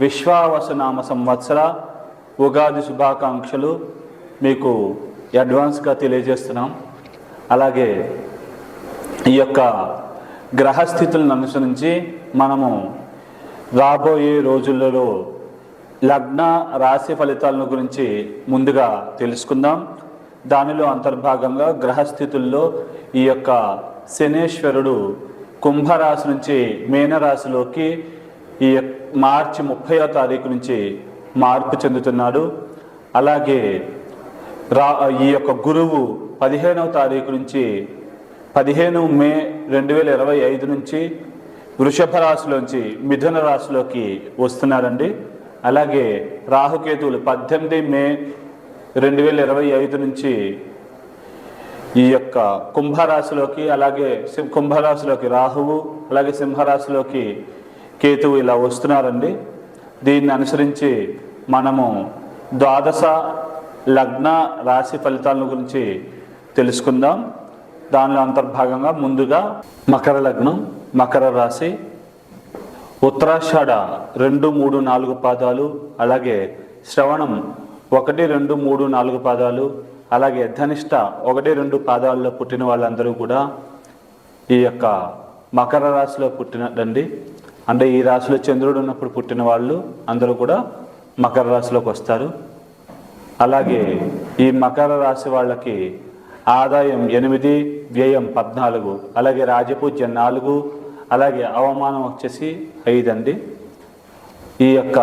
విశ్వావసనామ సంవత్సర ఉగాది శుభాకాంక్షలు మీకు అడ్వాన్స్గా తెలియజేస్తున్నాం. అలాగే ఈ యొక్క గ్రహస్థితులను అనుసరించి మనము రాబోయే రోజులలో లగ్న రాశి ఫలితాలను గురించి ముందుగా తెలుసుకుందాం. దానిలో అంతర్భాగంగా గ్రహస్థితుల్లో ఈ యొక్క శనేశ్వరుడు కుంభరాశి నుంచి మీనరాశిలోకి ఈ యొక్క మార్చి ముప్పైవ తారీఖు నుంచి మార్పు చెందుతున్నాడు. అలాగే రా ఈ యొక్క గురువు పదిహేనవ తారీఖు నుంచి పదిహేను మే రెండు వేల ఇరవై ఐదు నుంచి వృషభ రాశిలోంచి మిథున రాశిలోకి వస్తున్నారండి. అలాగే రాహుకేతువులు పద్దెనిమిది మే రెండు వేల ఇరవై ఐదు నుంచి ఈ యొక్క కుంభరాశిలోకి అలాగే కుంభరాశిలోకి రాహువు అలాగే సింహరాశిలోకి కేతువు ఇలా వస్తున్నారండి. దీన్ని అనుసరించి మనము ద్వాదశ లగ్న రాశి ఫలితాల గురించి తెలుసుకుందాం. దానిలో అంతర్భాగంగా ముందుగా మకర లగ్నం మకర రాశి ఉత్తరాషాఢ రెండు మూడు నాలుగు పాదాలు అలాగే శ్రవణం ఒకటి రెండు మూడు నాలుగు పాదాలు అలాగే ధనిష్ట ఒకటి రెండు పాదాల్లో పుట్టిన వాళ్ళందరూ కూడా ఈ యొక్క మకర రాశిలో పుట్టినదండి అంటే ఈ రాశిలో చంద్రుడు ఉన్నప్పుడు పుట్టిన వాళ్ళు అందరూ కూడా మకర రాశిలోకి వస్తారు. అలాగే ఈ మకర రాశి వాళ్ళకి ఆదాయం ఎనిమిది వ్యయం పద్నాలుగు అలాగే రాజపూజ్యం నాలుగు అలాగే అవమానం వచ్చేసి ఐదు అండి ఈ యొక్క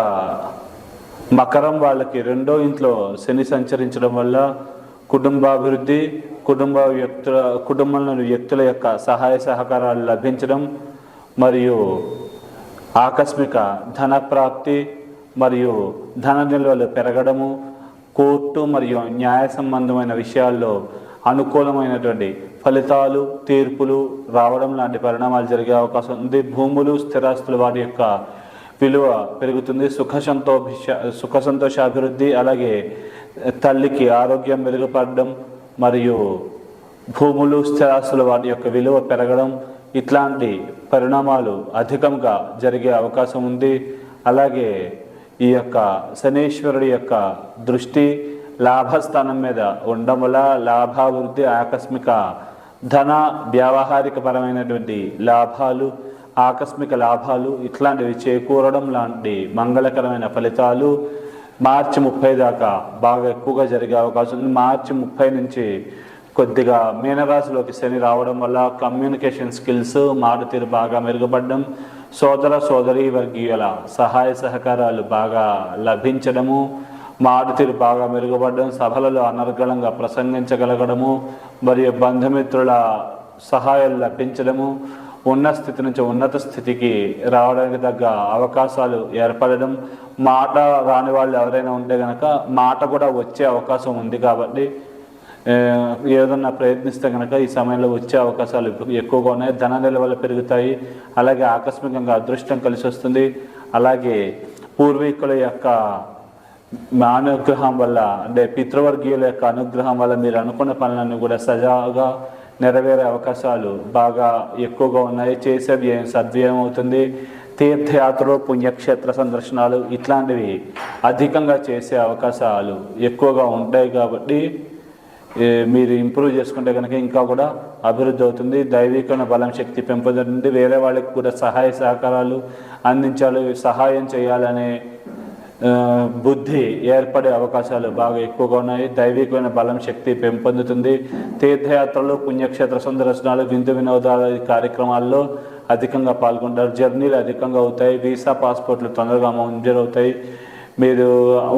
మకరం వాళ్ళకి రెండో ఇంట్లో శని సంచరించడం వల్ల కుటుంబాభివృద్ధి కుటుంబ వ్యక్తుల కుటుంబంలోని వ్యక్తుల యొక్క సహాయ సహకారాలు లభించడం మరియు ఆకస్మిక ధన ప్రాప్తి మరియు ధన నిల్వలు పెరగడము కోర్టు మరియు న్యాయ సంబంధమైన విషయాల్లో అనుకూలమైనటువంటి ఫలితాలు తీర్పులు రావడం లాంటి పరిణామాలు జరిగే అవకాశం ఉంది. భూములు స్థిరాస్తులు వాటి యొక్క విలువ పెరుగుతుంది. సుఖ సంతోష సుఖ సంతోషాభివృద్ధి అలాగే తల్లికి ఆరోగ్యం మెరుగుపడడం మరియు భూములు స్థిరాస్తులు వాటి యొక్క విలువ పెరగడం ఇట్లాంటి పరిణామాలు అధికంగా జరిగే అవకాశం ఉంది. అలాగే ఈ యొక్క శనీశ్వరుడి యొక్క దృష్టి లాభస్థానం మీద ఉండడం వల్ల లాభాభివృద్ధి ఆకస్మిక ధన వ్యావహారిక పరమైనటువంటి లాభాలు ఆకస్మిక లాభాలు ఇట్లాంటివి చేకూరడం లాంటి మంగళకరమైన ఫలితాలు మార్చి ముప్పై దాకా బాగా ఎక్కువగా జరిగే అవకాశం ఉంది. మార్చి ముప్పై నుంచి కొద్దిగా మీనరాశిలోకి శని రావడం వల్ల కమ్యూనికేషన్ స్కిల్స్ మారుతీరు బాగా మెరుగుపడడం సోదర సోదరి వర్గీయుల సహాయ సహకారాలు బాగా లభించడము మారుతీరు బాగా మెరుగుపడడం సభలలో అనర్గళంగా ప్రసంగించగలగడము మరియు బంధుమిత్రుల సహాయాలు లభించడము ఉన్న స్థితి నుంచి ఉన్నత స్థితికి రావడానికి తగ్గ అవకాశాలు ఏర్పడడం మాట రాని వాళ్ళు ఎవరైనా ఉంటే కనుక మాట కూడా వచ్చే అవకాశం ఉంది కాబట్టి ఏదన్నా ప్రయత్నిస్తే కనుక ఈ సమయంలో వచ్చే అవకాశాలు ఎక్కువగా ఉన్నాయి. ధన నిల్వలు పెరుగుతాయి. అలాగే ఆకస్మికంగా అదృష్టం కలిసి వస్తుంది. అలాగే పూర్వీకుల యొక్క అనుగ్రహం వల్ల అంటే పితృవర్గీయుల యొక్క అనుగ్రహం వల్ల మీరు అనుకున్న పనులన్నీ కూడా సజావుగా నెరవేరే అవకాశాలు బాగా ఎక్కువగా ఉన్నాయి. చేసే వ్యయం సద్వ్యయం అవుతుంది. తీర్థయాత్రలు పుణ్యక్షేత్ర సందర్శనాలు ఇట్లాంటివి అధికంగా చేసే అవకాశాలు ఎక్కువగా ఉంటాయి కాబట్టి మీరు ఇంప్రూవ్ చేసుకుంటే కనుక ఇంకా కూడా అభివృద్ధి అవుతుంది. దైవికమైన బలం శక్తి పెంపొందుతుంది. వేరే వాళ్ళకి కూడా సహాయ సహకారాలు అందించాలి సహాయం చేయాలనే బుద్ధి ఏర్పడే అవకాశాలు బాగా ఎక్కువగా ఉన్నాయి. దైవికమైన బలం శక్తి పెంపొందుతుంది. తీర్థయాత్రలు పుణ్యక్షేత్ర సందర్శనాలు విందు వినోదాల కార్యక్రమాల్లో అధికంగా పాల్గొంటారు. జర్నీలు అధికంగా అవుతాయి. వీసా పాస్పోర్ట్లు తొందరగా మంజూరవుతాయి. మీరు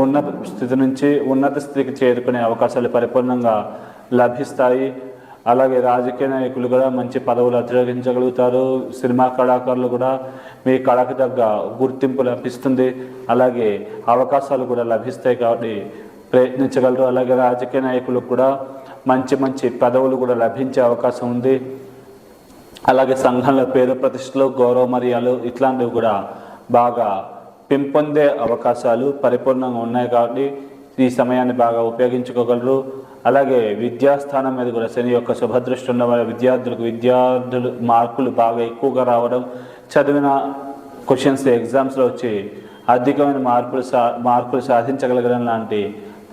ఉన్నత స్థితి నుంచి ఉన్నత స్థితికి చేరుకునే అవకాశాలు పరిపూర్ణంగా లభిస్తాయి. అలాగే రాజకీయ నాయకులు కూడా మంచి పదవులు అధిరోగించగలుగుతారు సినిమా కళాకారులు కూడా మీ కళకు తగ్గ గుర్తింపు లభిస్తుంది. అలాగే అవకాశాలు కూడా లభిస్తాయి కాబట్టి ప్రయత్నించగలరు. అలాగే రాజకీయ నాయకులకు కూడా మంచి మంచి పదవులు కూడా లభించే అవకాశం ఉంది. అలాగే సంఘంలో పేరు ప్రతిష్టలు గౌరవ మర్యాలు ఇట్లాంటివి కూడా బాగా పెంపొందే అవకాశాలు పరిపూర్ణంగా ఉన్నాయి కాబట్టి ఈ సమయాన్ని బాగా ఉపయోగించుకోగలరు. అలాగే విద్యాస్థానం మీద కూడా శని యొక్క శుభదృష్టి ఉన్న విద్యార్థులకు విద్యార్థులు మార్కులు బాగా ఎక్కువగా రావడం చదివిన క్వశ్చన్స్ ఎగ్జామ్స్లో వచ్చి అధికమైన మార్పులు సా మార్కులు సాధించగలగడం లాంటి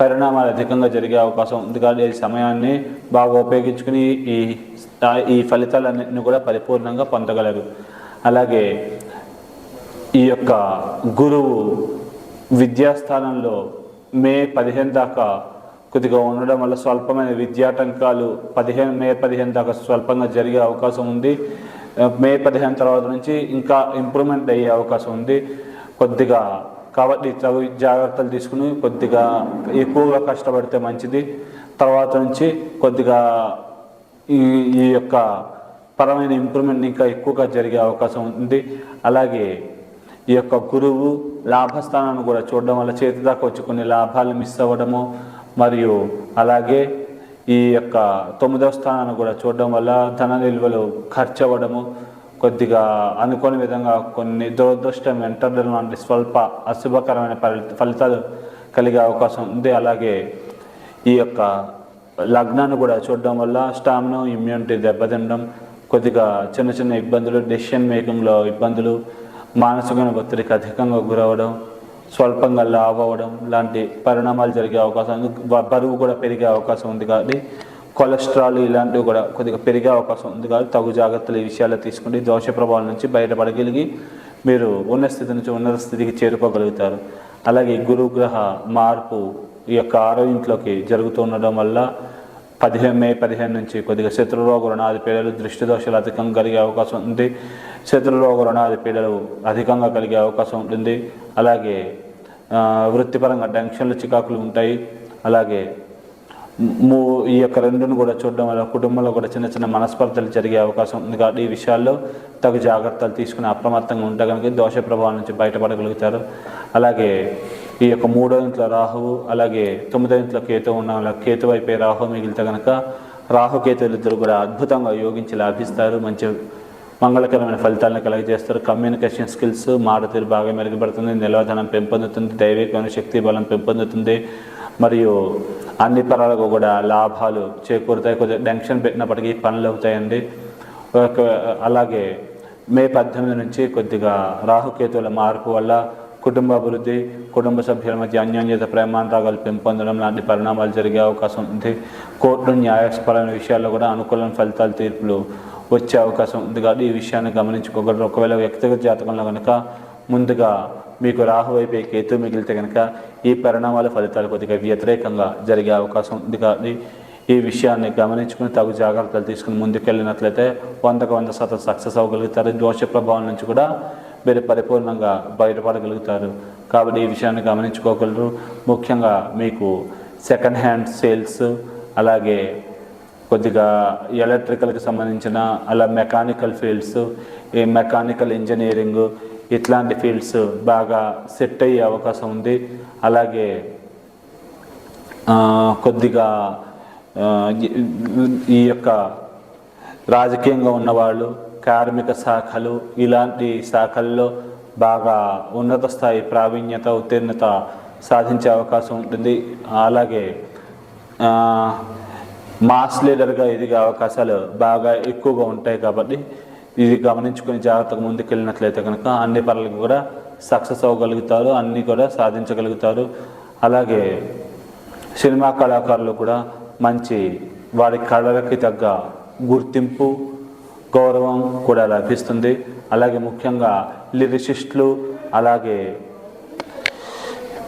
పరిణామాలు అధికంగా జరిగే అవకాశం ఉంది కాబట్టి ఈ సమయాన్ని బాగా ఉపయోగించుకుని ఈ ఈ ఫలితాలన్నింటినీ కూడా పరిపూర్ణంగా పొందగలరు. అలాగే ఈ యొక్క గురువు విద్యాస్థానంలో మే పదిహేను దాకా కొద్దిగా ఉండడం వల్ల స్వల్పమైన విద్యాటంకాలు పదిహేను మే పదిహేను దాకా స్వల్పంగా జరిగే అవకాశం ఉంది. మే పదిహేను తర్వాత నుంచి ఇంకా ఇంప్రూవ్మెంట్ అయ్యే అవకాశం ఉంది. కొద్దిగా కాబట్టి తగు జాగ్రత్తలు తీసుకుని కొద్దిగా ఎక్కువగా కష్టపడితే మంచిది. తర్వాత నుంచి కొద్దిగా ఈ ఈ యొక్క పరమైన ఇంప్రూవ్మెంట్ ఇంకా ఎక్కువగా జరిగే అవకాశం ఉంది. అలాగే ఈ యొక్క గురువు లాభస్థానాన్ని కూడా చూడడం వల్ల చేతి దాకా వచ్చి కొన్ని లాభాలు మిస్ అవ్వడము మరియు అలాగే ఈ యొక్క తొమ్మిదవ స్థానాన్ని కూడా చూడడం వల్ల ధన నిల్వలు ఖర్చు అవ్వడము కొద్దిగా అనుకోని విధంగా కొన్ని దురదృష్టం వెంటర్లు లాంటి స్వల్ప అశుభకరమైన ఫలితాలు కలిగే అవకాశం ఉంది. అలాగే ఈ యొక్క లగ్నాన్ని కూడా చూడడం వల్ల స్టామినా ఇమ్యూనిటీ దెబ్బతినడం కొద్దిగా చిన్న చిన్న ఇబ్బందులు డెసిషన్ మేకింగ్లో ఇబ్బందులు మానసికమైన ఒత్తిడికి అధికంగా గురవడం స్వల్పంగా లావ్ అవ్వడం లాంటి పరిణామాలు జరిగే అవకాశం ఉంది బరువు కూడా పెరిగే అవకాశం ఉంది కాబట్టి కొలెస్ట్రాల్ ఇలాంటివి కూడా కొద్దిగా పెరిగే అవకాశం ఉంది కాబట్టి తగు జాగ్రత్తలు ఈ విషయాలు తీసుకుంటే దోష ప్రభావం నుంచి బయటపడగలిగి మీరు ఉన్న స్థితి నుంచి ఉన్నత స్థితికి చేరుకోగలుగుతారు. అలాగే గురుగ్రహ మార్పు ఈ యొక్క ఆరో ఇంట్లోకి జరుగుతుండడం వల్ల పదిహేను మే పదిహేను నుంచి కొద్దిగా శత్రురోగ రుణాది పీడలు దృష్టి దోషాలు అధికంగా కలిగే అవకాశం ఉంది. శత్రురోగ రుణాది పీడలు అధికంగా కలిగే అవకాశం ఉంటుంది. అలాగే వృత్తిపరంగా టెన్షన్లు చికాకులు ఉంటాయి. అలాగే మూ ఈ యొక్క రెండును కూడా చూడడం వల్ల కుటుంబంలో కూడా చిన్న చిన్న మనస్పర్ధలు జరిగే అవకాశం ఉంది. కాబట్టి ఈ విషయాల్లో తగు జాగ్రత్తలు తీసుకుని అప్రమత్తంగా ఉంటే కనుక దోష ప్రభావం నుంచి బయటపడగలుగుతారు. అలాగే ఈ యొక్క మూడో ఇంట్లో రాహువు అలాగే తొమ్మిదో ఇంట్లో కేతు ఉన్న. వాళ్ళ కేతు వైపే రాహు మిగిలితే కనుక రాహుకేతులు ఇద్దరు కూడా అద్భుతంగా యోగించి లాభిస్తారు. మంచి మంగళకరమైన ఫలితాలను కలుగజేస్తారు. కమ్యూనికేషన్ స్కిల్స్ మారుతీరు బాగా మెరుగుపడుతుంది. నిలవధనం పెంపొందుతుంది. దైవికమైన శక్తి బలం పెంపొందుతుంది. మరియు అన్ని పరాలకు కూడా లాభాలు చేకూరుతాయి. కొద్దిగా టెన్షన్ పెట్టినప్పటికీ పనులు అవుతాయండి. ఒక- అలాగే మే పద్దెనిమిది నుంచి కొద్దిగా రాహుకేతువుల మార్పు వల్ల కుటుంబ అభివృద్ధి కుటుంబ సభ్యుల మధ్య అన్యోన్యత ప్రేమాంతరాలు పెంపొందడం లాంటి పరిణామాలు జరిగే అవకాశం ఉంది. కోర్టు న్యాయపరమైన విషయాల్లో కూడా అనుకూలమైన ఫలితాలు తీర్పులు వచ్చే అవకాశం ఉంది కాబట్టి ఈ విషయాన్ని గమనించుకోగలరు. ఒకవేళ వ్యక్తిగత జాతకంలో కనుక ముందుగా మీకు రాహు వైపే కేతు మిగిలితే కనుక ఈ పరిణామాల ఫలితాలు కొద్దిగా వ్యతిరేకంగా జరిగే అవకాశం ఉంది కాబట్టి ఈ విషయాన్ని గమనించుకుని తగు జాగ్రత్తలు తీసుకుని ముందుకెళ్ళినట్లయితే వందకు వంద శాతం సక్సెస్ అవ్వగలుగుతారు. దోష ప్రభావం నుంచి కూడా మీరు పరిపూర్ణంగా బయటపడగలుగుతారు. కాబట్టి ఈ విషయాన్ని గమనించుకోగలరు. ముఖ్యంగా మీకు సెకండ్ హ్యాండ్ సేల్స్ అలాగే కొద్దిగా ఎలక్ట్రికల్కి సంబంధించిన అలా మెకానికల్ ఫీల్డ్స్ ఈ మెకానికల్ ఇంజనీరింగ్ ఇట్లాంటి ఫీల్డ్స్ బాగా సెట్ అయ్యే అవకాశం ఉంది. అలాగే కొద్దిగా ఈ యొక్క రాజకీయంగా ఉన్నవాళ్ళు కార్మిక శాఖలు ఇలాంటి శాఖల్లో బాగా ఉన్నత స్థాయి ప్రావీణ్యత ఉత్తీర్ణత సాధించే అవకాశం ఉంటుంది. అలాగే మాస్ లీడర్గా ఎదిగే అవకాశాలు బాగా ఎక్కువగా ఉంటాయి కాబట్టి ఇది గమనించుకొని జాగ్రత్తగా ముందుకెళ్ళినట్లయితే కనుక అన్ని పనులకు కూడా సక్సెస్ అవ్వగలుగుతారు అన్నీ కూడా సాధించగలుగుతారు. అలాగే సినిమా కళాకారులు కూడా మంచి వారి కళలకి తగ్గ గుర్తింపు గౌరవం కూడా లభిస్తుంది. అలాగే ముఖ్యంగా లిరిసిస్టులు అలాగే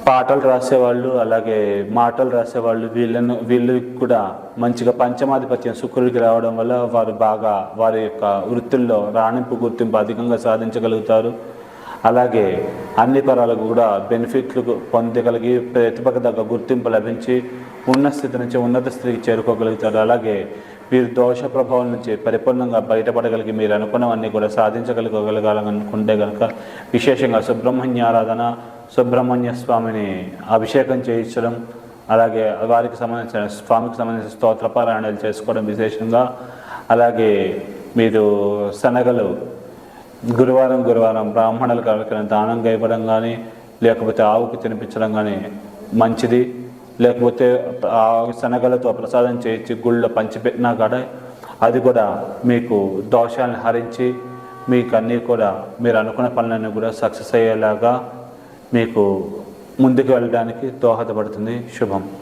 పాటలు రాసేవాళ్ళు అలాగే మాటలు రాసేవాళ్ళు వీళ్ళను వీళ్ళు కూడా మంచిగా పంచమాధిపత్యం శుక్రుడికి రావడం వల్ల వారు బాగా వారి యొక్క వృత్తుల్లో రాణింపు గుర్తింపు అధికంగా సాధించగలుగుతారు. అలాగే అన్ని పరాలకు కూడా బెనిఫిట్లు పొందగలిగి ప్రతిభకు తగ్గ గుర్తింపు లభించి ఉన్న స్థితి నుంచి ఉన్నత స్థితికి చేరుకోగలుగుతారు. అలాగే వీరు దోష ప్రభావం నుంచి పరిపూర్ణంగా బయటపడగలిగి మీరు అనుకున్నవన్నీ కూడా సాధించగలగలగాలనుకుంటే కనుక విశేషంగా సుబ్రహ్మణ్య ఆరాధన సుబ్రహ్మణ్య స్వామిని అభిషేకం చేయించడం అలాగే వారికి సంబంధించిన స్వామికి సంబంధించిన స్తోత్ర పారాయణాలు చేసుకోవడం విశేషంగా అలాగే మీరు శనగలు గురువారం గురువారం బ్రాహ్మణులకు ఎవరికైనా దానంగా ఇవ్వడం కానీ లేకపోతే ఆవుకి తినిపించడం కానీ మంచిది. లేకపోతే ఆ శనగలతో ప్రసాదం చేయించి గుళ్ళో పంచిపెట్టినా కూడా అది కూడా మీకు దోషాలను హరించి మీకు అన్నీ కూడా మీరు అనుకున్న పనులన్నీ కూడా సక్సెస్ అయ్యేలాగా మీకు ముందుకు వెళ్ళడానికి దోహదపడుతుంది. శుభం.